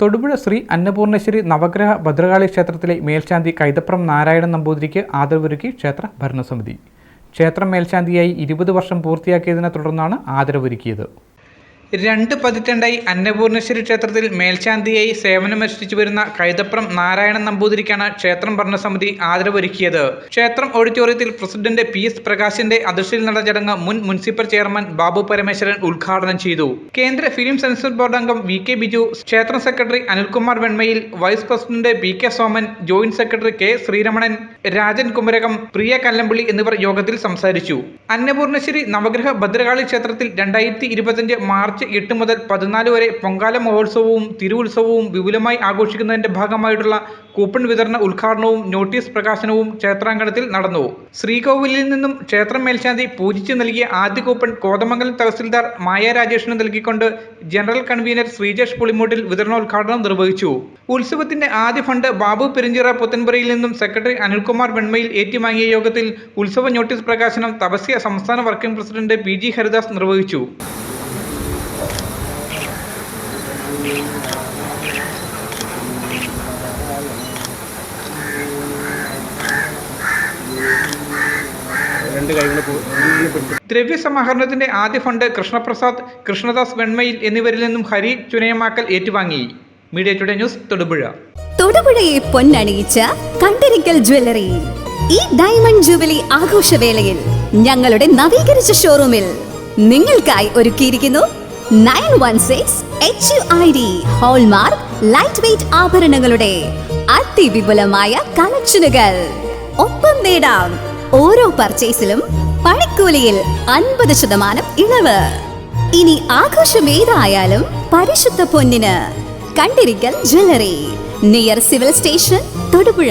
തൊടുപുഴ ശ്രീ അന്നപൂർണേശ്വരി നവഗ്രഹ ഭദ്രകാളി ക്ഷേത്രത്തിലെ മേൽശാന്തി കൈതപ്രം നാരായണൻ നമ്പൂതിരിക്ക് ആദരവൊരുക്കി ക്ഷേത്ര ഭരണസമിതി. ക്ഷേത്രം മേൽശാന്തിയായി ഇരുപത് വർഷം പൂർത്തിയാക്കിയതിനെ തുടർന്നാണ് ആദരവൊരുക്കിയത്. രണ്ട് പതിറ്റാണ്ടായി അന്നപൂർണേശ്വരി ക്ഷേത്രത്തിൽ മേൽശാന്തിയായി സേവനമനുഷ്ഠിച്ചു വരുന്ന കൈതപ്രം നാരായണൻ നമ്പൂതിരിക്കാണ് ക്ഷേത്രം ഭരണസമിതി ആദരവൊരുക്കിയത്. ക്ഷേത്രം ഓഡിറ്റോറിയത്തിൽ പ്രസിഡന്റ് പി എസ് പ്രകാശിന്റെ അധ്യക്ഷതയിൽ നടന്ന ചടങ്ങ് മുൻ മുനിസിപ്പൽ ചെയർമാൻ ബാബു പരമേശ്വരൻ ഉദ്ഘാടനം ചെയ്തു. കേന്ദ്ര ഫിലിം സെൻസർ ബോർഡ് അംഗം വി കെ ബിജു ക്ഷേത്രം secretary Anilkumar വെൺമയിൽ vice president P K Soman joint secretary K Sreeramanan Rajan Kumarakom Priya Kallampally എന്നിവർ യോഗത്തിൽ സംസാരിച്ചു. അന്നപൂർണശ്ശേരി നവഗ്രഹ ഭദ്രകാളി ക്ഷേത്രത്തിൽ രണ്ടായിരത്തി ഇരുപത്തിയഞ്ച് മാർച്ച് എട്ട് മുതൽ പതിനാല് വരെ പൊങ്കാല മഹോത്സവവും തിരുവുത്സവവും വിപുലമായി ആഘോഷിക്കുന്നതിന്റെ ഭാഗമായിട്ടുള്ള കൂപ്പൺ വിതരണ ഉദ്ഘാടനവും നോട്ടീസ് പ്രകാശനവും ക്ഷേത്രാങ്കണത്തിൽ നടന്നു. ശ്രീകോവിലിൽ നിന്നും ക്ഷേത്രം മേൽശാന്തി പൂജിച്ചു നൽകിയ ആദ്യ കൂപ്പൺ കോതമംഗലം തഹസിൽദാർ മായ രാജേഷിന് നൽകിക്കൊണ്ട് ജനറൽ കൺവീനർ ശ്രീജേഷ് പുളിമൂട്ടിൽ വിതരണോദ്ഘാടനം നിർവഹിച്ചു. ഉത്സവത്തിന്റെ ആദ്യ ഫണ്ട് ബാബു പെരിഞ്ചിറ പുത്തൻപുരയിൽ നിന്നും സെക്രട്ടറി അനിൽകുമാർ വെൺമയിൽ ഏറ്റുവാങ്ങിയ യോഗത്തിൽ ഉത്സവ നോട്ടീസ് പ്രകാശനം തപസ്യ സംസ്ഥാന working president P G Haridas നിർവഹിച്ചു. രണ്ട് കൈകൾ ദ്രവ്യ സമാഹരണത്തിന്റെ ആദ്യ ഫണ്ട് കൃഷ്ണപ്രസാദ് കൃഷ്ണദാസ് വെൺമയിൽ എന്നിവരിൽ നിന്നും ഹരി ചുനയമാക്കൽ ഏറ്റുവാങ്ങി. Media today news Thodupuzha. തൊടുപുഴയെ പൊന്നണിയിച്ച കണ്ടിരിക്കൽ ജ്വല്ലറി ഈ ഡയമണ്ട് ജൂബിലി ആഘോഷവേളയിൽ ഞങ്ങളുടെ നവീകരിച്ച ഷോറൂമിൽ നിങ്ങൾക്കായി ഒരുക്കിയിരിക്കുന്നു nine one six H U I D hallmark light weight ആഭരണങ്ങളുടെ അതിവിപുലമായ കളക്ഷനുകൾ. ഒപ്പം നേടാം ഓരോ പർച്ചേസിലും പണിക്കൂലിയിൽ അൻപത് ശതമാനം ഇളവ്. ഇനി ആഘോഷം ഏതായാലും പരിശുദ്ധ പൊന്നിന് Kandirikkal jewellery. Near civil station Thodupuzha.